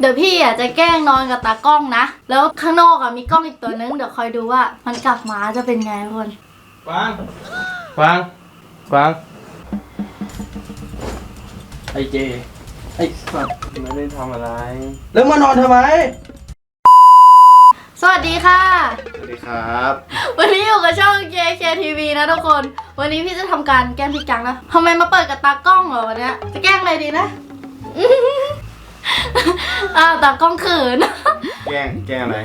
เดี๋ยวพี่อะจะแกล้งนอนกับตากล้องนะ แล้วข้างนอกอะมีกล้องอีกตัวนึง เดี๋ยวคอยดูว่ามันกลับมาจะเป็นไงทุกคน กวาง กวาง กวาง ไอเจ ไอสัตว์ไม่ได้ทำอะไร แล้วมานอนทำไม สวัสดีค่ะ สวัสดีครับ วันนี้อยู่กับช่อง JKTV นะทุกคน วันนี้พี่จะทำการแกล้งพี่กังนะทำไมมาเปิดกับตากล้องเหรอวันเนี้ยจะแกล้งอะไรดีนะอ้าวตากล้องเขิน แกล้งแกล้งอะไร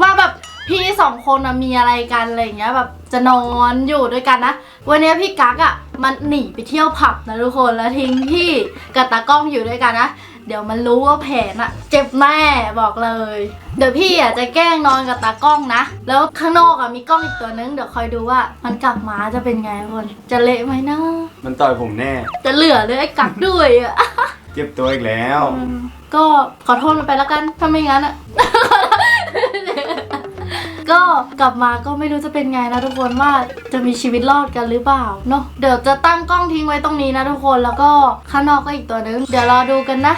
ว่าแบบพี่สองคนนะมีอะไรกันอะไรอย่างเงี้ยแบบจะนอนอยู่ด้วยกันนะ วันนี้พี่กั๊กอะมันหนีไปเที่ยวผับนะทุกคนแล้วทิ้งพี่กับตากล้องอยู่ด้วยกันนะ เดี๋ยวมันรู้ว่าแผนอะ เจ็บแน่บอกเลย เดี๋ยวพี่อะจะแกล้งนอนกับตากล้องนะ แล้วข้างนอกอะมีกล้องอีกตัวนึงเดี๋ยวคอยดูว่ามันกลับมาจะเป็นไงทุกคนจะเละไหมนะมันต่อยผมแน่ จะเหลือเลยไอ้กั๊กด้วยอะ เจ็บตัวอีกแล้วอืมก็ขอโทษมันไปแล้วกัน ถ้าไม่งั้นอะก็กลับมาก็ไม่รู้จะเป็นไงนะทุกคนว่าจะมีชีวิตรอดกันหรือเปล่าเนาะเดี๋ยวจะตั้งกล้องทิ้งไว้ตรงนี้นะทุกคนแล้วก็ข้างนอกก็อีกตัวนึง เดี๋ยวรอดูกันนะ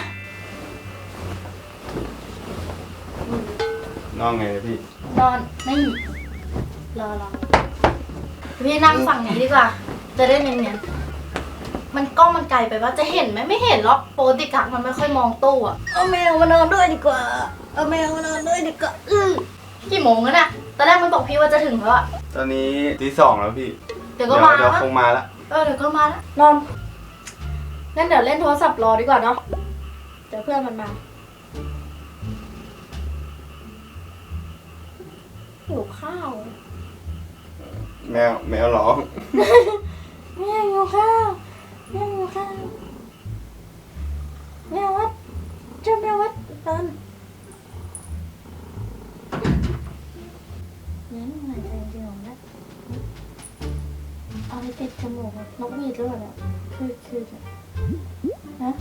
นอนไงเนี่ยพี่นอนไม่รอรอพี่นั่งฝั่งนี้ดีกว่า จะได้เนียนๆ มันกล้องมันไกลไปว่าจะเห็นไหมไม่เห็นหรอกปกติกักมันไม่ค่อยมองตู้อะเอาแมวมานอนด้วยดีกว่า เอาแมวมานอนด้วยดีกว่าอื้อกี่โมงแล้วเนี่ยตอนแรกมันบอกพี่ว่าจะถึงแล้วอะตอนนี้ตีสองแล้วพี่ เดี๋ยวเดี๋ก็ยวมาเดี๋ยวละคงมาละเออเดี๋ยวก็มาละนอนงั้นเดี๋ยวเล่นโทรศัพท์รอดีกว่าเนาะเดี๋ยวเพื่อนมันมาหิวข้าว แมวแมวร้อง แม่หิวข้าว แมวข้าวแมววัดเจ้าแมววัดตอนงั้นหายใจจริงของนะเอาไปติดจมูกนกหวีดหรือเปล่าเนี่ยคือคือนะ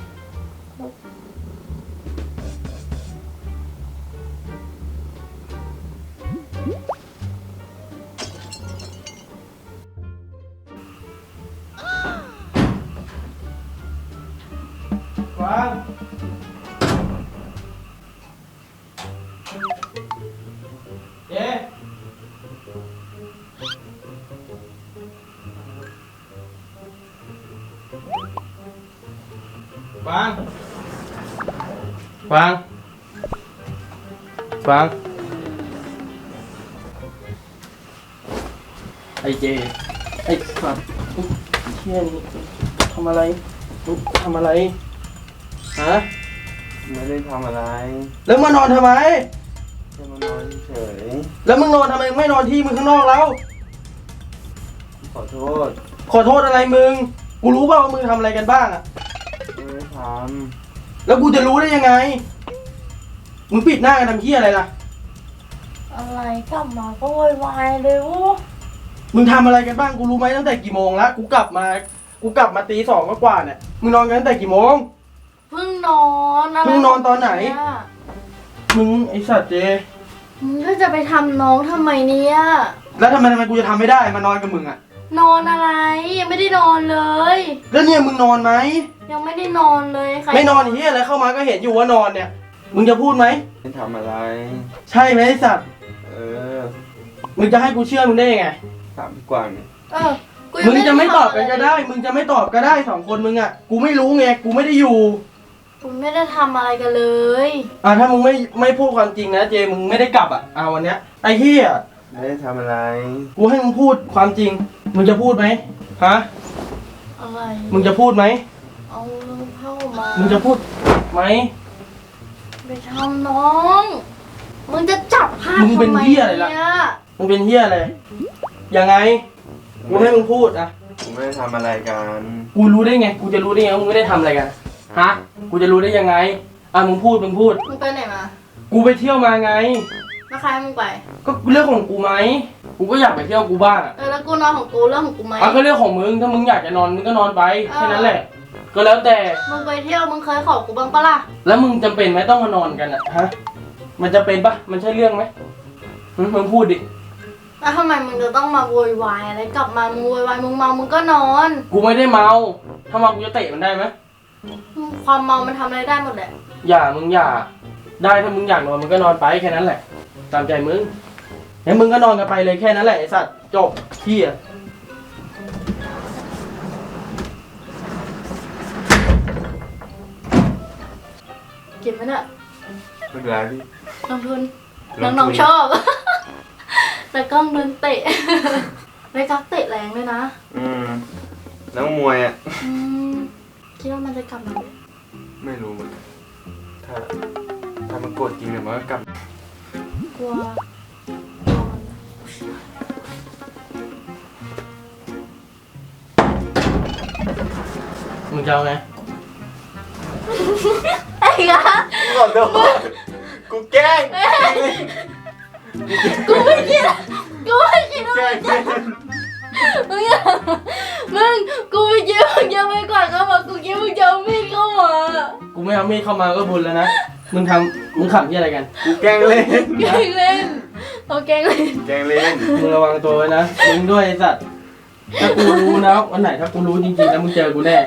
กวางเจ๊กวางกวางกวางไอเจไอสัตว์อุ๊ยเชี่ยนี่ทำอะไรอุ๊ยทำอะไร ฮะ ไม่ได้ทำอะไรแล้วมานอนทำไม แค่มานอนเฉยแล้วมึงนอนทำไมไม่นอนที่มึงข้างนอกแล้ว ขอโทษขอโทษอะไรมึง กูรู้เปล่าว่ามึงทำอะไรกันบ้างอะไม่ได้ทแล้วกูจะรู้ได้ยังไง มึงปิดหน้ากันทำเพี้ยอะไรล่ะ อะไรกลับมาก็โวยวายเลยโอ้มึงทำอะไรกันบ้างกูรู้ไหมตั้งแต่กี่โมงแล้วกูกลับมา กูกลับมาตีสองกว่าๆเนี่ย มึงนอนกันตั้งแต่กี่โมง เพิ่งนอนอะไรเพิ่งนอนตอนไหนเยมึงไอสัตว์เจ มึงก็จะไปทำน้องทำไมเนี่ย แล้วทำไมทำไมกูจะทำไม่ได้มานอนกับมึงอะนอนอะไรยังไม่ได้นอนเลย แล้วเนี่ยมึงนอนไหม ยังไม่ได้นอนเลยใครไม่นอนเฮียอะไรเข้ามาก็เห็นอยู่ว่านอนเนี่ย มึงจะพูดไหมำไม่ทำอะไร ใช่ไหมไอสัตว์ เออมึงจะให้กูเชื่อมึงได้ยังไง ถามพี่กวางเนี่ยเออกูยังมึงจะไม่ตอบทำกันก็ได้ มึงจะไม่ตอบก็ได้สองคนมึงอะกูไม่รู้ไง กูไม่ได้อยู่ กูไม่ได้ทำอะไรกันเลย อะถ้ามึงไม่ไม่พูดความจริงนะเจมึงไม่ได้กลับอะเอาวันเนี้ยไอ้เฮียไม่ได้ทำอะไร กูให้มึงพูดความจริง มึงจะพูดไหมฮะอะไร มึงจะพูดไหมเอาเข้ามามึงจะพูดไหมไปทำน้อง มึงจะจับผ้ามึงเป็นทำไมเหี้ยอะไรล่ะเนี่ยมึงเป็นเฮียอะไรยังไงกูให้มึงพูดอะ ผมไม่ได้ทำอะไรกัน กูรู้ได้ไง กูจะรู้ได้ไงว่ามึงไม่ได้ทำอะไรกัน ฮะ กูจะรู้ได้ยังไง อะมึงพูดมึงพูด มึงไปไหนมา กูไปเที่ยวมาไง แล้วใครให้มึงไป ก็เรื่องของกูไหม กูก็อยากไปเที่ยวกูบ้างอะเออแล้วกูนอนของกูเรื่องของกูไหม อะก็เรื่องของมึง ถ้ามึงอยากจะนอนมึงก็นอนไปเออ แค่นั้นแหละ ก็แล้วแต่ มึงไปเที่ยวมึงเคยขอกูบ้างปะล่ะ แล้วมึงจำเป็นไหมต้องมานอนกันอะฮะ มันจะเป็นปะมันใช่เรื่องไหมหึมึงพูดดิ แล้วทำไมมึงจะต้องมาโวยวายอะไรกลับมามึงโวยวายมึงเมามึงก็นอน กูไม่ได้เมา ถ้าเมากูจะเตะมันได้ไหมห ความเมามันทำอะไรได้หมดแหละ อย่ามึงอย่า ได้ถ้ามึงอยากนอนมึงก็นอนไปแค่นั้นแหละ ตามใจมึงงั้นมึงก็นอนกันไปเลยแค่นั้นแหละไอ้สัตว์จบพี่อะเก็บไว้เนอะไม่เป็นไรพี่ ลงทุนลงทุน น้องๆชอบ แต่กล้องโดนเตะ ไม่กักเตะแรงด้วยนะ อืมนักมวยอะ อืม คิดว่ามันจะกลับมาไหมไม่รู้เหมือนกันถ้าถ้ามันโกรธจริงเนี่ยมันก็กลับกลัวมึงจะเอาไงไอ้กะขอโทษกูแกล้งกูไม่คิดกูไม่คิดว่า แกล้งเล่น มึงอย่ามึงกูไม่คิดว่ามึงจะไม่กวาดเข้ามากูคิดว่ามึงจะเอามีดเข้ามากูไม่เอามีดเข้ามาก็บุญแล้วนะ มึงทำมึงขำที่อะไรกัน กูแกล้งเล่น แกล้งเล่นเอาแกล้งเล่นแกล้งเล่น มึงระวังตัวไว้นะ มึงด้วยไอ้สัตว์ ถ้ากูรู้นะวันไหนถ้ากูรู้จริงๆแล้วมึงเจอกูแน่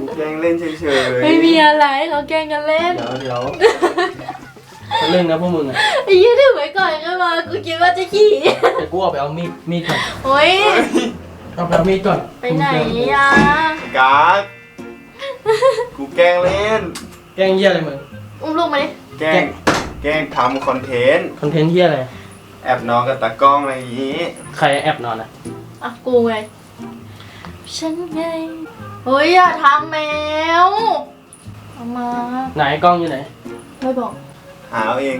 กูแกล้งเล่นเฉยๆไม่มีอะไรเขาแกล้งกันเล่น เดี๋ยวเดี๋ยว ทะลึ่งนะพวกมึงอะไอ้ยี่ถือไว้ก่อนเข้ามากูคิดว่าจะขี่แต่กูออกไปเอามีดมีดก่อนโอ้ยเอาไปเอามีดก่อนไปไหนอะกากกูแกล้งเล่น แกล้งเหี้ยอะไรมึงอุ้มลูกมาดิแกล้งแกล้งทำคอนเทนต์ คอนเทนต์เหี้ยอะไรแอบนอนกับตากล้องอะไรอย่างงี้ ใครแอบนอนอะอะกูไงฉันไงเฮ้ยอย่าทำแมวเอามาไหนกล้องอยู่ไหนไม่บอก หาเอาเอง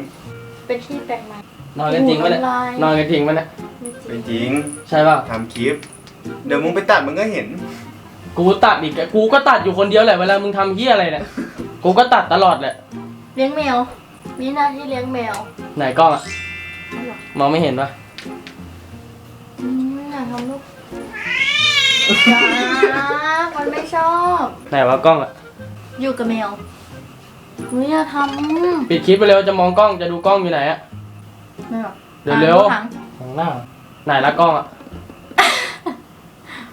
เป็นที่แปลกใหม่ นอนกันจริงปะเนี่ยน้ำลายนอนกันจริงปะเนี่ยเป็นจริงใช่ป่ะทำคลิป เดี๋ยวมึงไปตัดมึงก็เห็น กูตัดอีกอะกูก็ตัดอยู่คนเดียวแหละเวลามึงทำเหี้ยอะไรเนี่ยกูก็ตัดตลอดแหละเลี้ยงแมว มีหน้าที่เลี้ยงแมวไหนกล้องอะไม่หรอกมองไม่เห็นปะอืมอย่าทำลูกจ้ามันไม่ชอบ ไหนวะกล้องอะอยู่กับแมว หนูอย่าทำปิดคลิปไปเร็วจะมองกล้องจะดูกล้องอยู่ไหนอะไม่หรอกเร็วๆถังข้างหน้าไหนละกล้องอะ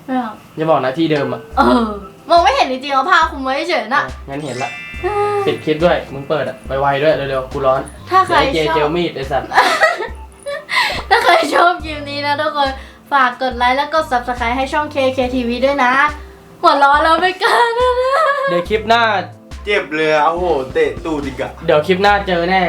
ไม่หรอกอย่าบอกนะที่เดิมอะเออมองไม่เห็นจริงๆเอาผ้าคลุมไว้เฉยๆน่ะงั้นเห็นละปิดคลิปด้วยมึงเปิดอะไปไวๆด้วยเร็วๆกูร้อนถ้าใครเดี๋ยวไอ้เจชเจอลบมีดไอ้สัตว์ ถ้าใครชอบคลิปนี้นะทุกคน ฝากกดไลค์แล้วก็ subscribe ให้ช่อง KKTV ด้วยนะ หัวเร้อนแล้วไม่กล้านะนะ เดี๋ยวคลิปหน้า เจ็บเลยอะโอ้โห เตะตูดอีกอะเดี๋ยวคลิปหน้าเจอแน่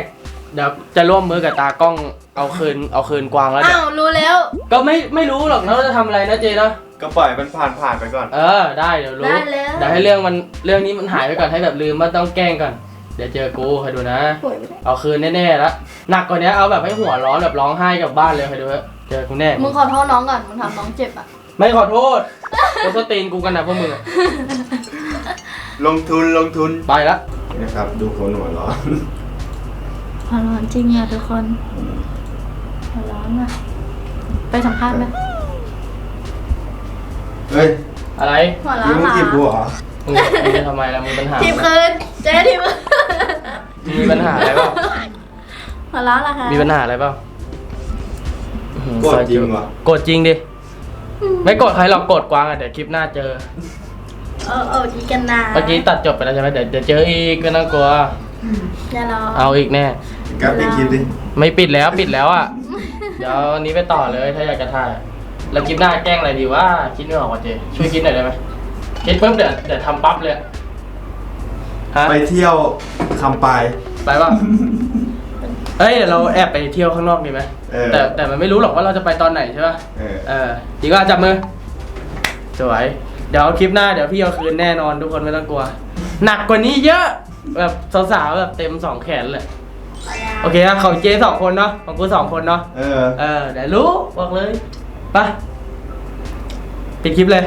เดี๋ยวจะร่วมมือกับตากล้องเอาคืนเอาคืนกวางแล้วเดี๋อ้ายววรู้แล้ว ก็ไม่ไม่รู้หรอกนะว่าจะทำอะไรนะเจนะก็ปล่อยมันผ่านผ่านๆไปก่อน เออได้เดี๋ยวรู้ได้เลยเดี๋ยวให้เรื่องมันเรื่องนี้มันหายไปก่อนให้แบบลืมว่าต้องแกล้งก่อนเดี๋ยวเจอกูคอยดูนะ ป่วยไม่ได้เอาคืนแน่ๆแล้วหนักกว่านี้เอาแบบให้หัวร้อนแบบร้องไห้กลับบ้านเลยคอยดูเถอะเจอกูแน่ มึงขอโทษน้องก่อน มึงทำน้องเจ็บอะ ไม่ขอโทษโดนสตีนกูกันนะพวกมึงอะ ลงทุนลงทุนไปละนะครับ ดูคนหัวร้อนหัวร้อนจริงอะทุกคนหัวร้อนอะไปสัมภาษณ์ไหมเฮ้ยอะไรหัวร้อนี่นมึงเหรอจีบกูเหรอมึงมึงจะทำไมล่ะมึงปัญหาทีมคืนเจ๊ทีมคืนมึงมีปัญหาอะไรเปล่าหัวร้อนเหรอคะมีปัญหาอะไรเปล่าอื้อหือโกรธจริงวะโกรธจริงดิไม่โกรธใครหรอกโกรธกวางอะเดี๋ยวคลิปหน้าเจอ เออเออดีกันนะเมื่อกี้ตัดจบไปแล้วใช่ไหมเดี๋ยวเดี๋ยวเจออีกไม่ต้องกลัว อย่ารอเอาอีกแน่กลับไปคลิปดิไม่ปิดแล้วปิดแล้วอะ เดี๋ยววันนี้ไปต่อเลยถ้าอยากจะถ่าย แล้วคลิปหน้าแกล้งอะไรดีว่าคิดไม่ออกว่ะเจ ช่วยคิดหน่อยได้ไหมคิดปุ๊บเดี๋ยวเดี๋ยวทำปั๊บเลยอะฮะไปเที่ยวคำปลาย ไปป่ะเอ้ยเดี๋ยวเราแอบไปเที่ยวข้างนอกดีไหมเออ แต่แต่มันไม่รู้หรอกว่าเราจะไปตอนไหนใช่ป่ะ เออ เออดีก็จับมือ สวยเดี๋ยวคลิปหน้าเดี๋ยวพี่เอาคืนแน่นอนทุกคนไม่ต้องกลัว หนักกว่านี้เยอะ แบบสาวๆแบบเต็มสองแขนเลย โอเคนะของเจสองคนเนาะของกูสองคนเนาะเออ เออเดี๋ยวรู้บอกเลยไปปิดคลิปเลย